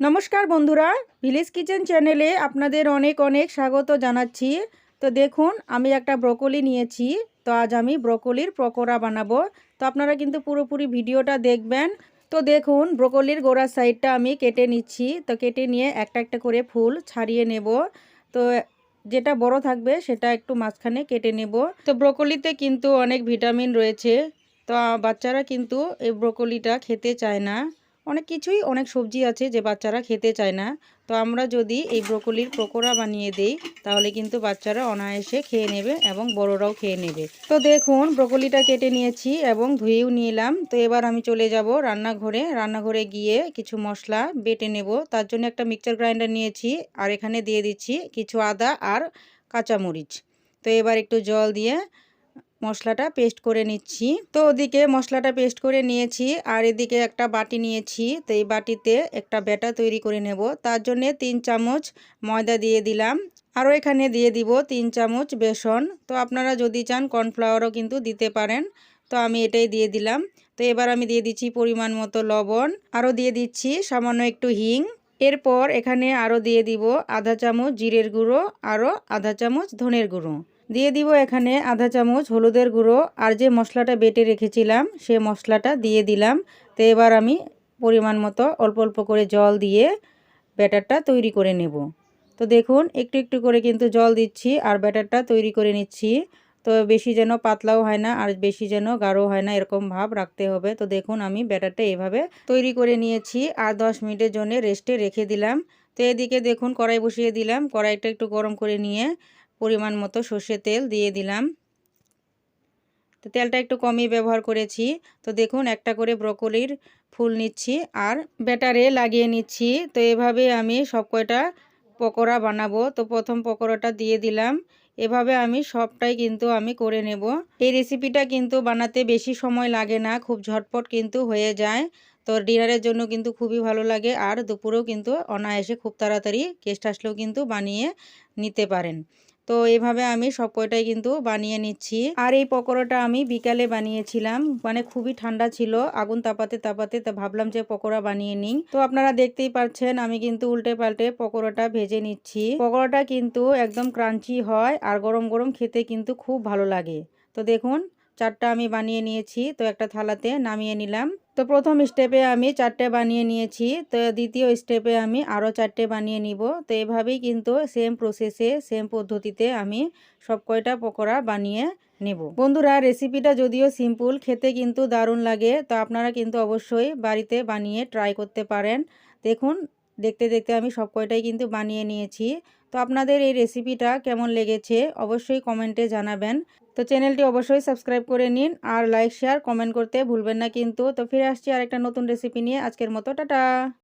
নমস্কার বন্ধুরা village kitchen চ্যানেলে আপনাদের অনেক অনেক স্বাগত জানাচ্ছি। তো দেখুন, আমি একটা ব্রকলি নিয়েছি, তো আজ আমি ব্রকলির পকোড়া বানাবো। তো আপনারা কিন্তু পুরোপুরি ভিডিওটা দেখবেন। তো দেখুন, ব্রকলির গোড়ার সাইডটা আমি কেটে নিচ্ছি। তো কেটে নিয়ে একটা একটা করে ফুল ছাড়িয়ে নেব। তো যেটা বড় থাকবে, সেটা একটু মাঝখানে কেটে নেব। তো ব্রকলিতে কিন্তু অনেক ভিটামিন রয়েছে। তো বাচ্চারা কিন্তু এই ব্রকলিটা খেতে চায় না। অনেক কিছুই অনেক সবজি আছে যে বাচ্চারা খেতে চায় না। তো আমরা যদি এই ব্রকলির পকোড়া বানিয়ে দেই, তাহলে কিন্তু বাচ্চারা অনায়াসে খেয়ে নেবে এবং বড়রাও খেয়ে নেবে। তো দেখুন, ব্রকলিটা কেটে নিয়েছি এবং ধুয়েও নিলাম। তো এবার আমি চলে যাব রান্নাঘরে। রান্নাঘরে গিয়ে কিছু মশলা বেটে নেব। তার জন্য একটা মিক্সচার গ্রাইন্ডার নিয়েছি আর এখানে দিয়ে দিচ্ছি কিছু আদা আর কাঁচামরিচ। তো এবার একটু জল দিয়ে মশলাটা পেস্ট করে নিচ্ছি। তো ওদিকে মশলাটা পেস্ট করে নিয়েছি আর এদিকে একটা বাটি নিয়েছি। তো এই বাটিতে একটা ব্যাটা তৈরি করে নেব। তার জন্যে তিন চামচ ময়দা দিয়ে দিলাম। আরও এখানে দিয়ে দিব তিন চামচ বেসন। তো আপনারা যদি চান কর্নফ্লাওয়ারও কিন্তু দিতে পারেন। তো আমি এটাই দিয়ে দিলাম। তো এবার আমি দিয়ে দিচ্ছি পরিমাণ মতো লবণ। আরও দিয়ে দিচ্ছি সামান্য একটু হিং। এরপর এখানে আরও দিয়ে দিব আধা চামচ জিরের গুঁড়ো। আরও আধা চামচ ধনের গুঁড়ো। দিয়ে দিব এখানে আধা চামচ হলুদের গুঁড়ো আর যে মশলাটা বেটে রেখেছিলাম, সে মশলাটা দিয়ে দিলাম। তো এবার আমি পরিমাণ মতো অল্প অল্প করে জল দিয়ে ব্যাটারটা তৈরি করে নেব। তো দেখুন, একটু একটু করে কিন্তু জল দিচ্ছি আর ব্যাটারটা তৈরি করে নিচ্ছি। তো বেশি যেন পাতলাও হয় না আর বেশি যেন গাঢ় হয় না, এরকম ভাব রাখতে হবে। তো দেখুন, আমি ব্যাটারটা এভাবে তৈরি করে নিয়েছি আর দশ মিনিটের জন্য রেস্টে রেখে দিলাম। তো এদিকে দেখুন, কড়াই বসিয়ে দিলাম। কড়াইটা একটু গরম করে নিয়ে পরিমাণ মতো সর্ষে তেল দিয়ে দিলাম। তো তেলটা একটু কমই ব্যবহার করেছি। তো দেখুন, একটা করে ব্রকলির ফুল নিচ্ছি আর ব্যাটারে লাগিয়ে নিচ্ছি। তো এভাবে আমি সব কয়টা পকোড়া বানাবো। তো প্রথম পকোড়াটা দিয়ে দিলাম। এভাবে আমি সবটাই কিন্তু আমি করে নেব। এই রেসিপিটা কিন্তু বানাতে বেশি সময় লাগে না, খুব ঝটপট কিন্তু হয়ে যায়। তো ডিনারের জন্য কিন্তু খুবই ভালো লাগে আর দুপুরেও কিন্তু অনায়াসে খুব তাড়াতাড়ি গেস্ট আসলেও কিন্তু বানিয়ে নিতে পারেন। তো এভাবে আমি সব কয়টাই কিন্তু বানিয়ে নিচ্ছি। আর এই পকোড়াটা আমি বিকালে বানিয়েছিলাম। মানে খুবই ঠান্ডা ছিল। আগুন তাপাতে তাপাতে তা ভাবলাম যে পকোড়া বানিয়ে নিই। তো আপনারা দেখতেই পাচ্ছেন আমি কিন্তু উল্টে পাল্টে পকোড়াটা ভেজে নিচ্ছি। পকোড়াটা কিন্তু একদম ক্রাঞ্চি হয় আর গরম গরম খেতে কিন্তু খুব ভালো লাগে। তো দেখুন চারটা আমি বানিয়ে নিয়েছি, তো একটা থালাতে নামিয়ে নিলাম। তো প্রথম স্টেপে আমি চারটে বানিয়ে নিয়েছি, তো দ্বিতীয় স্টেপে আমি আরও চারটে বানিয়ে নিব। তো এভাবেই কিন্তু সেম প্রসেসে সেম পদ্ধতিতে আমি সব কয়টা পকোড়া বানিয়ে নেব। বন্ধুরা রেসিপিটা যদিও সিম্পল খেতে কিন্তু দারুণ লাগে, তো আপনারা কিন্তু অবশ্যই বাড়িতে বানিয়ে ট্রাই করতে পারেন। দেখুন দেখতে দেখতে আমি সব কয়টাই কিন্তু বানিয়ে নিয়েছি। তো আপনাদের এই রেসিপিটা কেমন লেগেছে অবশ্যই কমেন্টে জানাবেন। তো চ্যানেলটি অবশ্যই সাবস্ক্রাইব করে নিন আর লাইক শেয়ার কমেন্ট করতে ভুলবেন না কিন্তু। তো ফিরে আসছি আর একটা নতুন রেসিপি নিয়ে। আজকের মতো, টাটা!